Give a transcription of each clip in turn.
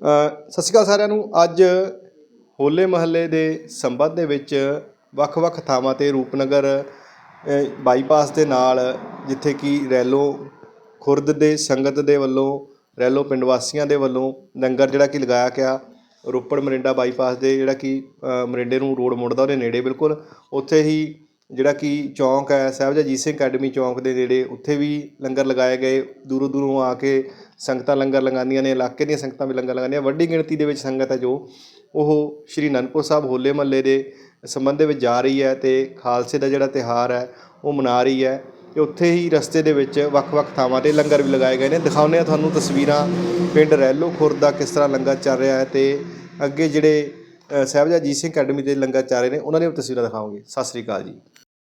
ਸਤਿ ਸ਼੍ਰੀ ਅਕਾਲ ਸਾਰਿਆਂ ਨੂੰ। ਅੱਜ ਹੋਲੇ ਮਹੱਲੇ ਦੇ ਸੰਬੰਧ ਦੇ ਵਿੱਚ ਵੱਖ-ਵੱਖ ਥਾਵਾਂ ਤੇ ਰੂਪਨਗਰ ਬਾਈਪਾਸ ਦੇ ਨਾਲ ਜਿੱਥੇ ਕਿ ਰੈਲੋ ਖੁਰਦ ਦੇ, ਸੰਗਤ ਦੇ ਵੱਲੋਂ, ਰੈਲੋ ਪਿੰਡ ਵਾਸੀਆਂ ਦੇ ਵੱਲੋਂ ਲੰਗਰ ਜਿਹੜਾ ਕਿ ਲਗਾਇਆ ਗਿਆ, ਰੋਪੜ ਮਰਿੰਡਾ ਬਾਈਪਾਸ ਦੇ ਜਿਹੜਾ ਕਿ ਮਰਿੰਡੇ ਨੂੰ ਰੋਡ ਮੁੜਦਾ ਉਹਦੇ ਨੇੜੇ ਬਿਲਕੁਲ, ਉੱਥੇ ਹੀ ਜਿਹੜਾ ਕਿ ਚੌਂਕ ਹੈ ਸਾਹਿਬਜ਼ਾਦਾ ਅਜੀਤ ਸਿੰਘ ਅਕੈਡਮੀ ਚੌਂਕ ਦੇ ਨੇੜੇ ਉੱਥੇ ਵੀ ਲੰਗਰ ਲਗਾਏ ਗਏ। ਦੂਰੋਂ ਦੂਰੋਂ ਆ ਕੇ ਸੰਗਤਾਂ ਲੰਗਰ ਲਗਾਉਂਦੀਆਂ ਨੇ ਇਲਾਕੇ ਦੀਆਂ ਸੰਗਤਾਂ ਵੀ ਲੰਗਰ ਲਗਾਉਂਦੀਆਂ। ਵੱਡੀ ਗਿਣਤੀ ਦੇ ਵਿੱਚ ਸੰਗਤ ਹੈ ਜੋ ਉਹ ਸ਼੍ਰੀ ਅਨੰਦਪੁਰ ਸਾਹਿਬ ਹੋਲੇ ਮਹੱਲੇ ਦੇ ਸੰਬੰਧ ਦੇ ਵਿੱਚ ਜਾ ਰਹੀ ਹੈ ਤੇ ਖਾਲਸੇ ਦਾ ਜਿਹੜਾ ਤਿਹਾਰ ਹੈ ਉਹ ਮਨਾ ਰਹੀ ਹੈ। ਤੇ ਉੱਥੇ ਹੀ ਰਸਤੇ ਦੇ ਵਿੱਚ ਵੱਖ-ਵੱਖ ਥਾਵਾਂ ਤੇ ਲੰਗਰ ਵੀ ਲਗਾਏ ਗਏ ਨੇ। ਦਿਖਾਉਂਦੇ ਆ ਤੁਹਾਨੂੰ ਤਸਵੀਰਾਂ। ਪਿੰਡ ਰੈਲੋ ਖੁਰਦ ਦਾ ਕਿਸ ਤਰ੍ਹਾਂ ਲੰਗਰ ਚੱਲ ਰਿਹਾ ਹੈ ਤੇ ਅੱਗੇ ਜਿਹੜੇ ਅ, ਸਾਹਿਬਜ਼ਾਦਾ ਅਜੀਤ ਸਿੰਘ ਅਕੈਡਮੀ ਦੇ ਲੰਗਰ ਚੱਲ ਰਹੇ ਨੇ ਉਹਨਾਂ ਦੀਆਂ ਵੀ ਤਸਵੀਰਾਂ ਦਿਖਾਵਾਂਗੇ ਸਤਿ ਸ੍ਰੀ ਅਕਾਲ ਜੀ।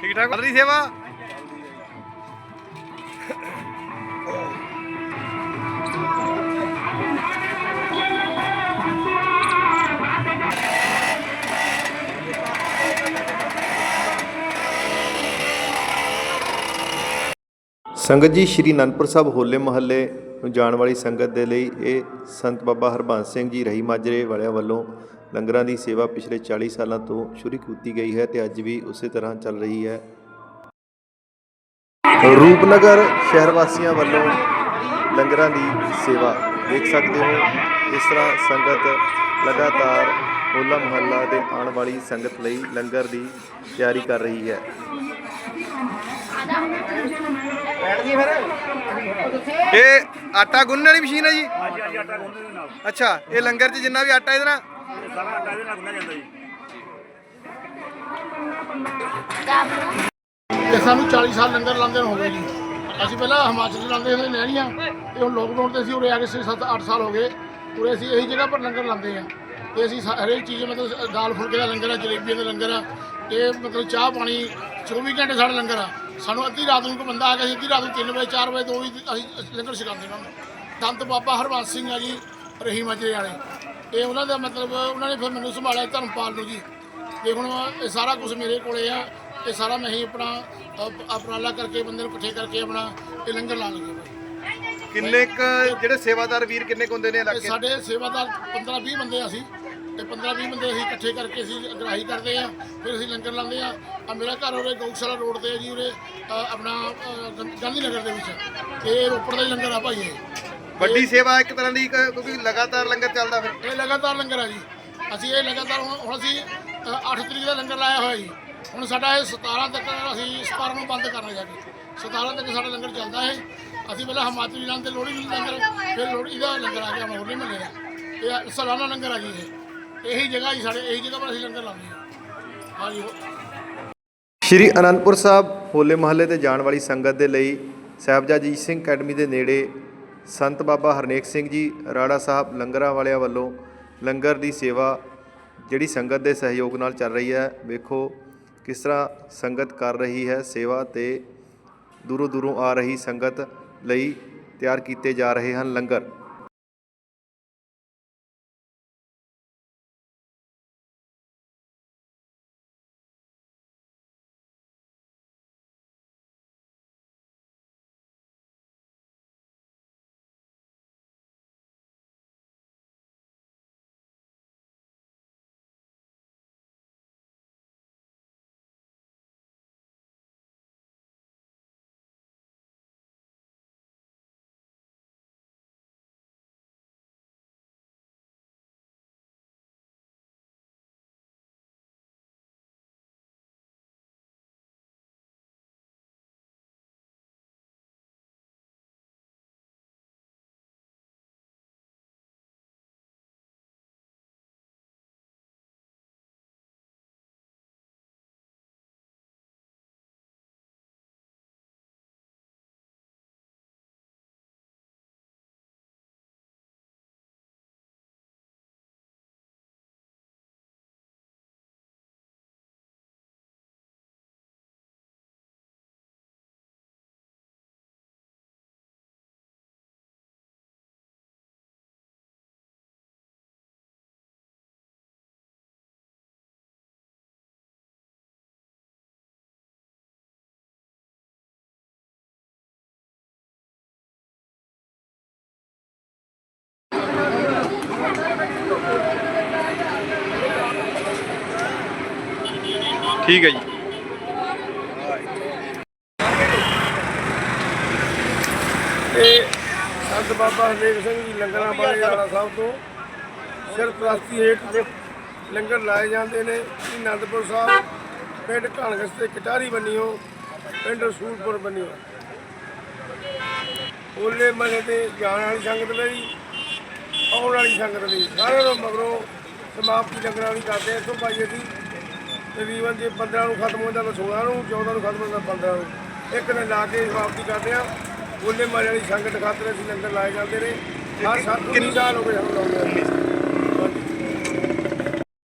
ਠੀਕ ਠਾਕ? ਚੱਲ ਰਹੀ ਸੇਵਾ? ਸੰਗਤ ਜੀ, ਸ਼੍ਰੀ ਅਨੰਦਪੁਰ ਸਾਹਿਬ ਹੋਲੇ ਮਹੱਲੇ ਨੂੰ ਜਾਣ ਵਾਲੀ ਸੰਗਤ ਦੇ ਲਈ ਇਹ ਸੰਤ ਬਾਬਾ ਹਰਬੰਸ ਸਿੰਘ ਜੀ ਰਹੀ ਮਾਜਰੇ ਵਾਲਿਆਂ ਵੱਲੋਂ ਲੰਗਰਾਂ ਦੀ ਸੇਵਾ ਪਿਛਲੇ 40 ਸਾਲਾਂ ਤੋਂ ਸ਼ੁਰੂ ਕੀਤੀ ਗਈ ਹੈ ਤੇ ਅੱਜ ਵੀ ਉਸੇ ਤਰ੍ਹਾਂ ਚੱਲ ਰਹੀ ਹੈ। ਰੂਪਨਗਰ ਸ਼ਹਿਰ ਵਾਸੀਆਂ ਵੱਲੋਂ ਲੰਗਰਾਂ ਦੀ ਸੇਵਾ ਦੇਖ ਸਕਦੇ ਹੋ। ਇਸ ਤਰ੍ਹਾਂ ਸੰਗਤ ਲਗਾਤਾਰ ਹੋਲਾ ਮਹੱਲਾ ਦੇ ਆਉਣ ਵਾਲੀ ਸੰਗਤ ਲਈ ਲੰਗਰ ਦੀ ਤਿਆਰੀ ਕਰ ਰਹੀ ਹੈ। ਇਹ ਆਟਾ ਗੁੰਨਣ ਵਾਲੀ ਮਸ਼ੀਨ ਹੈ ਜੀ? ਅੱਛਾ, ਇਹ ਲੰਗਰ 'ਚ ਜਿੰਨਾ ਵੀ ਆਟਾ ਇਹਦੇ ਨਾਲ ਇਹ ਸਾਰਾ ਆਟਾ ਇਹਦੇ ਨਾਲ ਗੁੰਨਿਆ ਜਾਂਦਾ ਜੀ ਤੇ ਸਾਨੂੰ 40 ਸਾਲ ਲੰਗਰ ਲਾਉਂਦੇ ਨੂੰ ਹੋ ਗਏ ਜੀ। ਅਸੀਂ ਪਹਿਲਾਂ ਹਿਮਾਚਲ 'ਚ ਲਾਉਂਦੇ ਹੁੰਦੇ ਨਹਿਰੀਆਂ ਤੇ ਹੁਣ ਲੋਕਡਾਊਨ ਤੇ ਅਸੀਂ ਉਰੇ ਆ ਕੇ 7 8 ਸਾਲ ਹੋ ਗਏ। ਉਰੇ ਅਸੀਂ ਇਹੀ ਜਗ੍ਹਾ ਪਰ ਲੰਗਰ ਲਾਉਂਦੇ ਆ ਤੇ ਅਸੀਂ ਸਾ- ਹਰੇਕ ਚੀਜ਼ ਮਤਲਬ ਦਾਲ ਫੁਲਕੇ ਦਾ ਲੰਗਰ ਆ, ਜਲੇਬੀਆਂ ਦਾ ਲੰਗਰ ਆ। ਇਹ ਮਤਲਬ ਚਾਹ ਪਾਣੀ 24 ਘੰਟੇ ਸਾਡਾ ਲੰਗਰ ਆ। ਸਾਨੂੰ ਅੱਧੀ ਰਾਤ ਨੂੰ ਕੋਈ ਬੰਦਾ ਆ ਗਿਆ ਅਸੀਂ ਅੱਧੀ ਰਾਤ ਨੂੰ 3 ਵਜੇ 4 ਵਜੇ ਤੋਂ ਵਜੇ ਅਸੀਂ ਲੰਗਰ ਛਕਾਉਂਦੇ ਉਹਨਾਂ ਨੂੰ ਦੰਤ ਬਾਬਾ ਹਰਬੰਸ ਸਿੰਘ ਆ ਜੀ ਰਹੀ ਮਾਜਰੇ ਵਾਲੇ ਇਹ ਉਹਨਾਂ ਦਾ ਮਤਲਬ ਉਹਨਾਂ ਨੇ ਫਿਰ ਮੈਨੂੰ ਸੰਭਾਲਿਆ ਧਰਮਪਾਲ ਨੂੰ ਜੀ। ਤੇ ਹੁਣ ਇਹ ਸਾਰਾ ਕੁਝ ਮੇਰੇ ਕੋਲੇ ਆ। ਇਹ ਸਾਰਾ ਮੈਂ ਹੀ ਆਪਣਾ ਅਪ- ਉਪਰਾਲਾ ਕਰਕੇ ਬੰਦੇ ਨੂੰ ਇਕੱਠੇ ਕਰਕੇ ਆਪਣਾ ਇਹ ਲੰਗਰ ਲਾ ਲਈਏ ਕਿੰਨੇ ਕ ਜਿਹੜੇ ਸੇਵਾਦਾਰ ਵੀਰ ਕਿੰਨੇ ਕੁ ਹੁੰਦੇ ਨੇ ਇਹ ਇਲਾਕੇ? 'ਚ? ਸਾਡੇ ਸੇਵਾਦਾਰ 15 20 ਬੰਦੇ ਆ ਅਸੀਂ। ਤੇ 15 20 ਬੰਦੇ ਅਸੀਂ ਇਕੱਠੇ ਕਰਕੇ ਅਸੀਂ ਅਗਰਾਹੀ ਕਰਦੇ ਆ ਫਿਰ ਅਸੀਂ ਲੰਗਰ ਲਾਉਂਦੇ ਆ। ਆ ਮੇਰਾ ਘਰ ਉਰੇ ਗਊਸ਼ਾਲਾ ਰੋਡ ਤੇ ਹੈ ਜੀ ਉਰੇ ਅ, ਆਪਣਾ ਅ, ਗੰ- ਗਾਂਧੀ ਨਗਰ ਦੇ ਵਿੱਚ। ਇਹ ਰੋਪੜ ਦਾ ਹੀ ਲੰਗਰ ਆ ਭਾਈ ਇਹ। ਵੱਡੀ ਸੇਵਾ ਇੱਕ ਤਰ੍ਹਾਂ ਦੀ ਇੱਕ ਕਿਉਂਕਿ ਲਗਾਤਾਰ ਲੰਗਰ ਚੱਲਦਾ ਫਿਰ। ਇਹ ਲਗਾਤਾਰ ਲੰਗਰ ਆ ਜੀ। ਅਸੀਂ ਇਹ ਲਗਾਤਾਰ ਹੁਣ ਹੁਣ ਅਸੀਂ 8 ਤਰੀਕ ਦਾ ਲੰਗਰ ਲਾਇਆ ਹੋਇਆ ਜੀ। ਹੁਣ ਸਾਡਾ ਇਹ 17 ਤੱਕ ਅਸੀਂ 17 ਨੂੰ ਬੰਦ ਕਰਨਾ ਜਾ ਕੇ। 17 ਤੱਕ ਸਾਡਾ ਲੰਗਰ ਚੱਲਦਾ ਹੈ। ਅਸੀਂ ਪਹਿਲਾਂ ਹਿਮਾਚਲੀ ਲਾਂ ਤੇ ਲੋਹੜੀ ਨੂੰ ਲੰਗਰ ਫਿਰ ਲੋਹੜੀ ਦਾ ਲੰਗਰ ਆ ਗਿਆ ਹੁਣ ਹੋਲੇ ਮਹੱਲੇ ਦਾ। ਇਹ ਸਾਲਾਨਾ ਲੰਗਰ ਆ ਜੀ ਇਹ। ਇਹੀ ਜਗ੍ਹਾ ਜੀ ਸਾਡੇ ਇਹੀ ਜਗ੍ਹਾ ਪਰ ਅਸੀਂ ਲੰਗਰ ਲਾਉਂਦੇ ਹਾਂ। ਹਾਂ ਜੀ ਹੋ- ਸ਼੍ਰੀ ਅਨੰਦਪੁਰ ਸਾਹਿਬ ਹੋਲੇ ਮਹੱਲੇ ਤੇ ਜਾਣ ਵਾਲੀ ਸੰਗਤ ਦੇ ਲਈ ਸਾਹਿਬਜ਼ਾਦਾ ਅਜੀਤ ਸਿੰਘ ਅਕੈਡਮੀ ਦੇ ਨੇੜੇ ਸੰਤ ਬਾਬਾ ਹਰਨੇਕ ਸਿੰਘ ਜੀ ਰਾੜਾ ਸਾਹਿਬ ਲੰਗਰਾਂ ਵਾਲਿਆਂ ਵੱਲੋਂ ਲੰਗਰ ਦੀ ਸੇਵਾ ਜਿਹੜੀ ਸੰਗਤ ਦੇ ਸਹਿਯੋਗ ਨਾਲ ਚੱਲ ਰਹੀ ਹੈ, ਵੇਖੋ ਕਿਸ ਤਰ੍ਹਾਂ ਸੰਗਤ ਕਰ ਰਹੀ ਹੈ ਸੇਵਾ ਤੇ ਦੂਰੋਂ ਦੂਰੋਂ ਆ ਰਹੀ ਸੰਗਤ ਲਈ ਤਿਆਰ ਕੀਤੇ ਜਾ ਰਹੇ ਹਨ ਲੰਗਰ। ਠੀਕ ਹੈ ਜੀ। ਤੇ ਸੰਤ ਬਾਬਾ ਹਰਦੇਵ ਸਿੰਘ ਜੀ ਲੰਗਰਾਂ ਵਾਲੇ ਵਾਲਾ ਸਾਹਿਬ ਤੋਂ ਸਰਪ੍ਰਸਤੀ ਹੇਠ ਲੰਗਰ ਲਾਏ ਜਾਂਦੇ ਨੇ। ਸ਼੍ਰੀ ਅਨੰਦਪੁਰ ਸਾਹਿਬ ਪਿੰਡ ਘਾਣਗਸ ਤੇ ਕਟਾਰੀ ਬੰਨਿਓ, ਪਿੰਡ ਰਸੂਲਪੁਰ ਬੰਨਿਓ। ਹੋਲੇ ਮਲੇ ਤੇ ਜਾਣ ਵਾਲੀ ਸੰਗਤ ਲਈ, ਆਉਣ ਵਾਲੀ ਸੰਗਤ ਲਈ ਸਾਰਿਆਂ ਨੂੰ ਮਗਰੋਂ ਸਮਾਪਤੀ ਲੰਗਰਾਂ ਦੀ ਕਰਦੇ ਆ ਇੱਥੋਂ ਭਾਈ ਅਸੀਂ ਤਕਰੀਬਨ ਜੇ 15 ਨੂੰ ਖਤਮ ਹੁੰਦਾ ਤਾਂ 16 ਨੂੰ 14 ਨੂੰ ਖਤਮ ਹੁੰਦਾ 15 ਨੂੰ। ਇੱਕ ਦਿਨ ਲਾ ਕੇ ਸਮਾਪਤੀ ਕਰਦੇ ਆ। ਹੋਲੇ ਮਹੱਲੇ ਵਾਲੀ ਸੰਗਤ ਖਾਤਰ ਅਸੀਂ ਲੰਗਰ ਲਾਏ ਜਾਂਦੇ ਨੇ। ਹਰ ਸਾਲ ਕਿੰਨੇ ਸਾਲ ਹੋ ਗਏ ਸਾਨੂੰ ਲਾਉਂਦੇ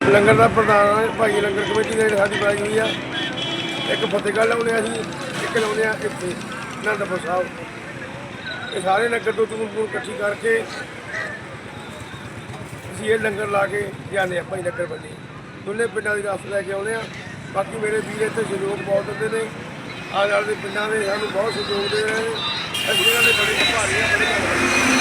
ਲੰਗਰ ਦਾ ਪ੍ਰਧਾਨ ਹੈ ਭਾਈ ਲੰਗਰ ਕਮੇਟੀ ਦੇ ਸਾਡੀ ਬਣਾਈ ਹੋਈ ਆ। ਇੱਕ ਫਤਿਹਗੜ੍ਹ ਲਾਉਂਦੇ ਆ ਅਸੀਂ ਇੱਕ ਲਾਉਂਦੇ ਆ ਇੱਥੇ ਅਨੰਦਪੁਰ ਸਾਹਿਬ। ਇਹ ਸਾਰੇ ਨਗਰ ਤੋਂ ਤੂੰ ਇਕੱਠੀ ਕਰਕੇ ਅਸੀਂ ਇਹ ਲੰਗਰ ਲਾ ਕੇ ਜਾਂਦੇ ਆ ਭਾਈ ਲੰਗਰ ਬੰਦੀ ਦੋਨੇ ਪਿੰਡਾਂ ਦੀ ਰਸ ਲੈ ਕੇ ਆਉਂਦੇ ਆ ਬਾਕੀ ਮੇਰੇ ਵੀਰ ਇੱਥੇ ਸਹਿਯੋਗ ਬਹੁਤ ਦਿੰਦੇ ਨੇ। ਆਲੇ ਦੁਆਲੇ ਦੇ ਪਿੰਡਾਂ ਦੇ ਸਾਨੂੰ ਬਹੁਤ ਸਹਿਯੋਗ ਦੇ ਰਹੇ ਨੇ। ਅਸੀਂ ਇਹਨਾਂ ਦੇ ਬੜੇ ਭਾਰੀ ਆ, ਬੜੇ